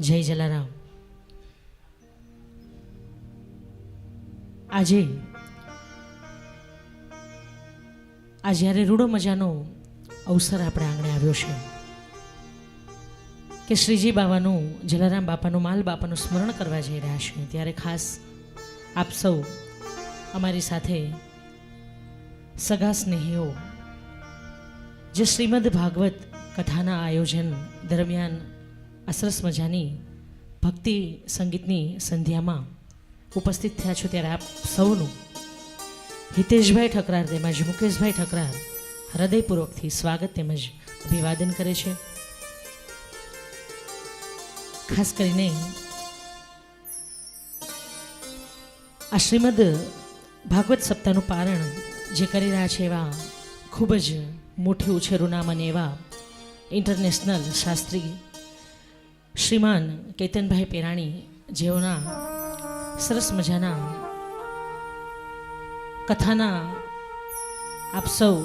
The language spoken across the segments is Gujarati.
જય જલારામ. આજે આ જ્યારે રૂડો મજાનો અવસર આપણે આંગણે આવ્યો છે, કે શ્રીજી બાવાનું જલારામ બાપાનું, માલ બાપાનું સ્મરણ કરવા જઈ રહ્યા છે, ત્યારે ખાસ આપ સૌ અમારી સાથે સગા સ્નેહીઓ, જે શ્રીમદ ભાગવત કથાના આયોજન દરમિયાન આ સરસ મજાની ભક્તિ સંગીતની સંધ્યામાં ઉપસ્થિત થયા છો ત્યારે આપ સૌનું. હિતેશભાઈ ઠકરાર તેમજ મુકેશભાઈ ઠકરાર હૃદયપૂર્વકથી સ્વાગત તેમજ અભિવાદન કરે છે. ખાસ કરીને આ શ્રીમદ ભાગવત સપ્તાહનું પારણ જે કરી રહ્યા છે એવા ખૂબ જ મોટી ઉછેરું નામ અને એવા ઇન્ટરનેશનલ શાસ્ત્રી શ્રીમાન કેતનભાઈ પેરાણી જેઓના સરસ મજાના કથાના આપ સૌ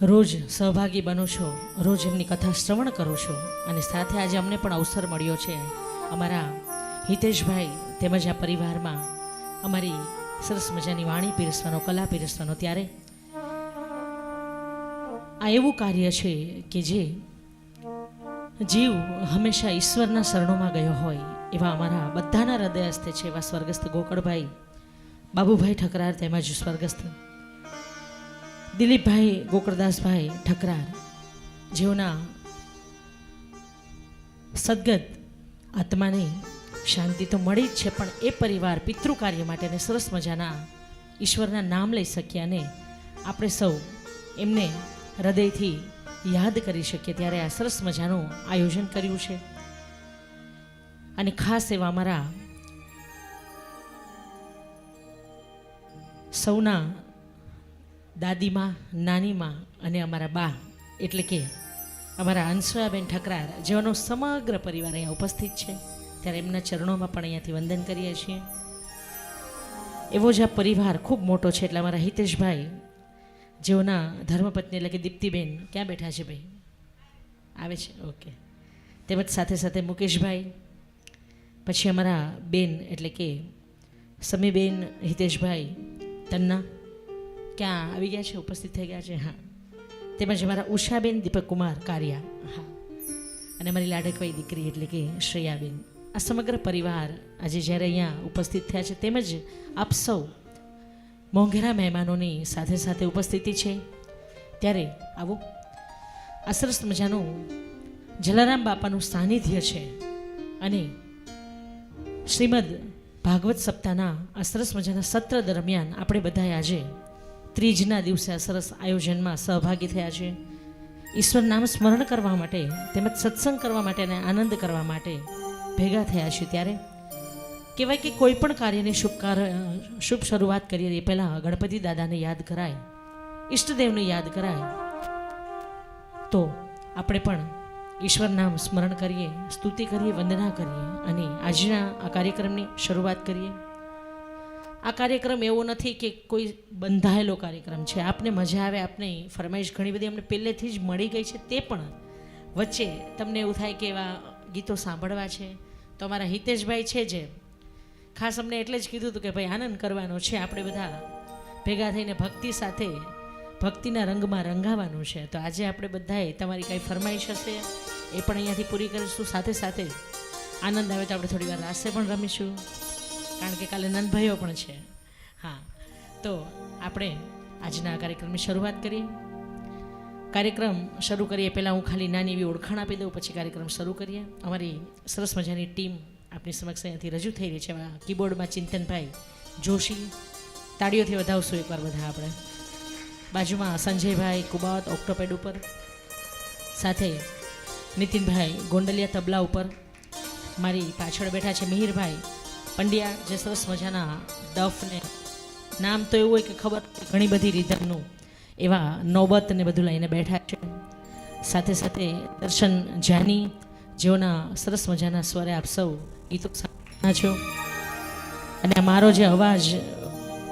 રોજ સહભાગી બનો છો, રોજ એમની કથા શ્રવણ કરો છો અને સાથે આજે અમને પણ અવસર મળ્યો છે અમારા હિતેશભાઈ તેમજ આ પરિવારમાં અમારી સરસ મજાની વાણી પીરસવાનો, કલા પીરસવાનો. ત્યારે આ એવું કાર્ય છે કે જે જીવ હંમેશા ઈશ્વરના શરણોમાં ગયો હોય એવા અમારા બધાના હૃદય હસ્તે છે એવા સ્વર્ગસ્થ ગોકળભાઈ. બાબુભાઈ ઠકરાર તેમજ સ્વર્ગસ્થ દિલીપભાઈ ગોકળદાસભાઈ ઠકરાર, જેઓના સદગત આત્માને શાંતિ તો મળી જ છે, પણ એ પરિવાર પિતૃ કાર્ય માટે અને સરસ મજાના ઈશ્વરના નામ લઈ શકીએ અને આપણે સૌ એમને હૃદયથી યાદ કરી શકીએ ત્યારે આ સરસ મજાનું આયોજન કર્યું છે. અને ખાસ એવા અમારા સૌના દાદીમાં, નાનીમાં અને અમારા બા, એટલે કે અમારા અંશુયાબેન ઠકરાર જેઓનો સમગ્ર પરિવાર અહીંયા ઉપસ્થિત છે. ત્યારે એમના ચરણોમાં પણ અહીંયાથી વંદન કરીએ છીએ. એવો જ આ પરિવાર ખૂબ મોટો છે, એટલે અમારા હિતેશભાઈ જેઓના ધર્મપત્ની એટલે કે દીપ્તિબેન, ક્યાં બેઠા છે ભાઈ? આવે છે? ઓકે. તેમજ સાથે સાથે મુકેશભાઈ, પછી અમારા બેન એટલે કે સમીબેન, હિતેશભાઈ, તન્ના, ક્યાં આવી ગયા છે? ઉપસ્થિત થઈ ગયા છે? હા. તેમજ અમારા ઉષાબેન દીપક કુમાર કારિયા. હા. અને અમારી લાડકભાઈ દીકરી એટલે કે શ્રેયાબેન. આ સમગ્ર પરિવાર આજે જ્યારે અહીંયા ઉપસ્થિત થયા છે, તેમજ આપ સૌ મોંઘેરા મહેમાનોની સાથે સાથે ઉપસ્થિતિ છે. ત્યારે આવો. આ સરસ મજાનું જલારામ બાપાનું સાનિધ્ય છે અને શ્રીમદ ભાગવત સપ્તાહના આ સરસ મજાના સત્ર દરમિયાન આપણે બધાએ આજે ત્રીજના દિવસે આ સરસ આયોજનમાં સહભાગી થયા છે. ઈશ્વર નામ સ્મરણ કરવા માટે તેમજ સત્સંગ કરવા માટે અને આનંદ કરવા માટે ભેગા થયા છે ત્યારે. કહેવાય કે કોઈ પણ કાર્યની શુભ શુભ શરૂઆત કરીએ એ પહેલાં ગણપતિ દાદાને યાદ કરાય, ઈષ્ટદેવને યાદ કરાય. તો આપણે પણ ઈશ્વર નામ સ્મરણ કરીએ, સ્તુતિ કરીએ, વંદના કરીએ અને આજના આ કાર્યક્રમની શરૂઆત કરીએ. આ કાર્યક્રમ એવો નથી કે કોઈ બંધાયેલો કાર્યક્રમ છે. આપને મજા આવે, આપને ફરમાઈશ ઘણી બધી અમને પહેલેથી જ મળી ગઈ છે તે પણ વચ્ચે તમને એવું થાય કે એવા ગીતો સાંભળવા છે. તો અમારા હિતેશભાઈ છે જે ખાસ અમને એટલે જ કીધું હતું કે ભાઈ આનંદ કરવાનો છે, આપણે બધા ભેગા થઈને ભક્તિ સાથે ભક્તિના રંગમાં રંગાવાનું છે. તો આજે આપણે બધાએ તમારી કાંઈ ફરમાઈશ હશે, એ પણ અહીંયાથી પૂરી કરીશું. સાથે સાથે આનંદ આવે તો આપણે થોડી વાર રાસે પણ રમીશું, કારણ કે કાલે નંદભાઈઓ પણ છે. હા, તો આપણે આજના કાર્યક્રમની શરૂઆત કરીએ. કાર્યક્રમ શરૂ કરીએ. પહેલાં હું ખાલી નાની એવી ઓળખાણ આપી દઉં, પછી કાર્યક્રમ શરૂ કરીએ. અમારી સરસ મજાની ટીમ આપણી સમક્ષ અહીંયાથી રજૂ થઈ રહી છે એમાં કીબોર્ડમાં ચિંતનભાઈ જોશી. તાળીઓથી વધાવશું એકવાર બધા આપણે. બાજુમાં સંજયભાઈ કુબાવત ઓક્ટોપેડ ઉપર. સાથે નીતિનભાઈ ગોંડલિયા તબલા ઉપર. મારી પાછળ બેઠા છે મિહિરભાઈ પંડ્યા, જે સરસ મજાના ડફને નામ તો એવું હોય કે ખબર ઘણી બધી રીધમનું એવા નોબત ને બધું લઈને બેઠા છે. સાથે સાથે દર્શન જાની જેઓના સરસ મજાના સ્વરે આપ સૌ ગીતો છો. અને મારો જે અવાજ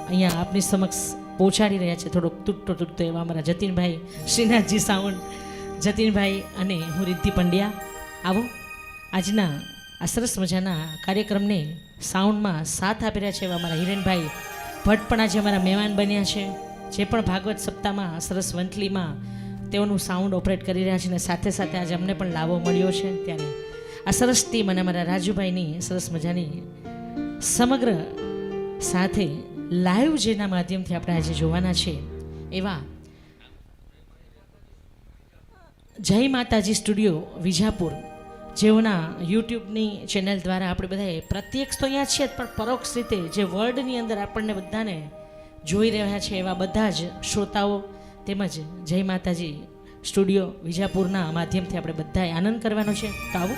અહીંયા આપની સમક્ષ પહોંચાડી રહ્યા છે, થોડોક તૂટતો તૂટતો એવા અમારા જતીનભાઈ, શ્રીનાથજી સાવંત, જતીનભાઈ અને હું રિદ્ધિ પંડ્યા આવો. આજના આ સરસ મજાના કાર્યક્રમને સાઉન્ડમાં સાથ આપી રહ્યા છે એવા અમારા હિરેનભાઈ ભટ્ટ પણ આજે અમારા મહેમાન બન્યા છે, જે પણ ભાગવત સપ્તાહમાં સરસ વંથલીમાં તેઓનું સાઉન્ડ ઓપરેટ કરી રહ્યા છે અને સાથે સાથે આજે અમને પણ લાવો મળ્યો છે ત્યારે. આ સરસ ટીમ અને અમારા રાજુભાઈની સરસ મજાની સમગ્ર સાથે લાઈવ જેના માધ્યમથી આપણે આજે જોવાના છે એવા જય માતાજી સ્ટુડિયો વિજાપુર જેઓના યુટ્યુબની ચેનલ દ્વારા આપણે બધાએ પ્રત્યક્ષ તો અહીંયા છીએ જ, પણ પરોક્ષ રીતે જે વર્લ્ડની અંદર આપણને બધાને જોઈ રહ્યા છે એવા બધા જ શ્રોતાઓ તેમજ જય માતાજી સ્ટુડિયો વિજાપુરના માધ્યમથી આપણે બધાએ આનંદ કરવાનો છે. તો આવો.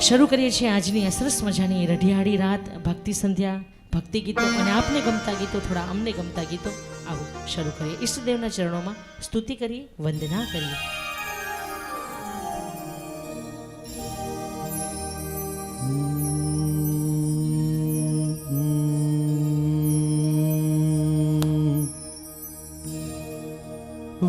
શરૂ કરીએ છીએ આજની અસરસ સરસ મજાની રઢિયાળી રાત, ભક્તિ સંધ્યા, ભક્તિ ગીતો અને આપને ગમતા ગીતો, થોડા અમને ગમતા ગીતો. આવો, શરૂ કરીએ. ઈષ્ટદેવના ચરણોમાં સ્તુતિ કરીએ, વંદના કરીએ.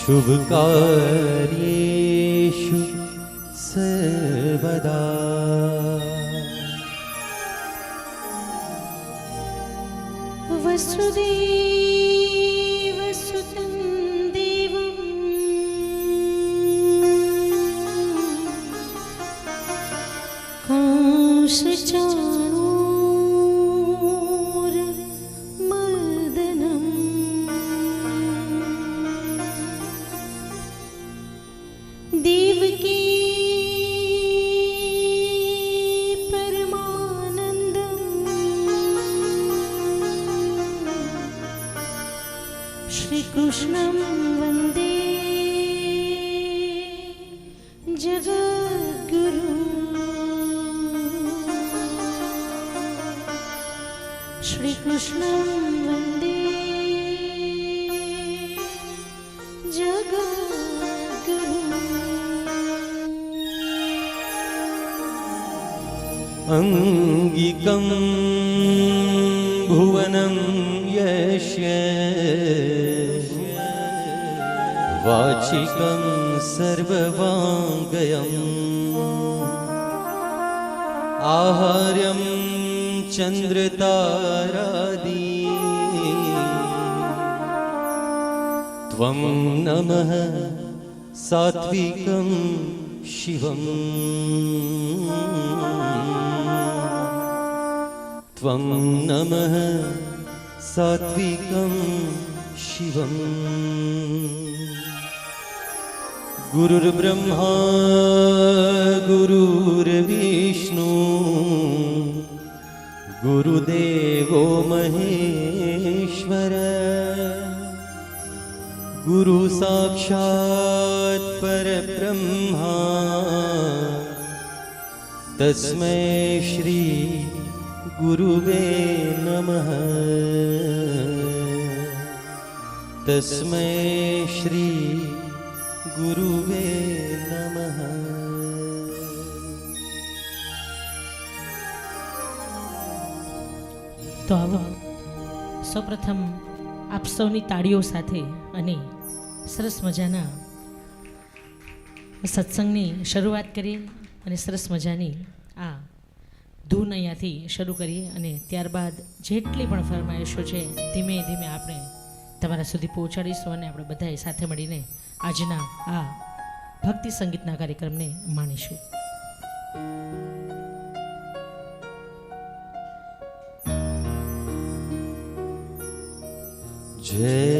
शुभकार्येषु सर्वदा। वसुदेवसुतं देवं कंसचाणूरमर्दनम् जगद्गुरु अङ्गिकं भुवनं यस्य वाचिकं सर्ववाङ्गयम् आहार्यं चन्द्रतारादि त्वं नमः सात्विकं शिवम्। त्वं नमः सात्विकं शिवम्। गुरुर्ब्रह्मा गुरुर्विष्णु गुरुदेवो महेश्वर गुरु साक्षात् परब्रह्मा तस्मै श्री गुरुवे नमः तस्मै श्री गुरुवे नमः તો આવો સૌપ્રથમ આપ સૌની તાળીઓ સાથે અને સરસ મજાના સત્સંગની શરૂઆત કરીએ અને સરસ મજાની આ ધૂન અહીંયાથી શરૂ કરીએ અને ત્યારબાદ જેટલી પણ ફરમાઈશો છે, ધીમે ધીમે આપણે તમારા સુધી પહોંચાડીશું અને આપણે બધાએ સાથે મળીને આજના આ ભક્તિ સંગીતના કાર્યક્રમને માણીશું. जय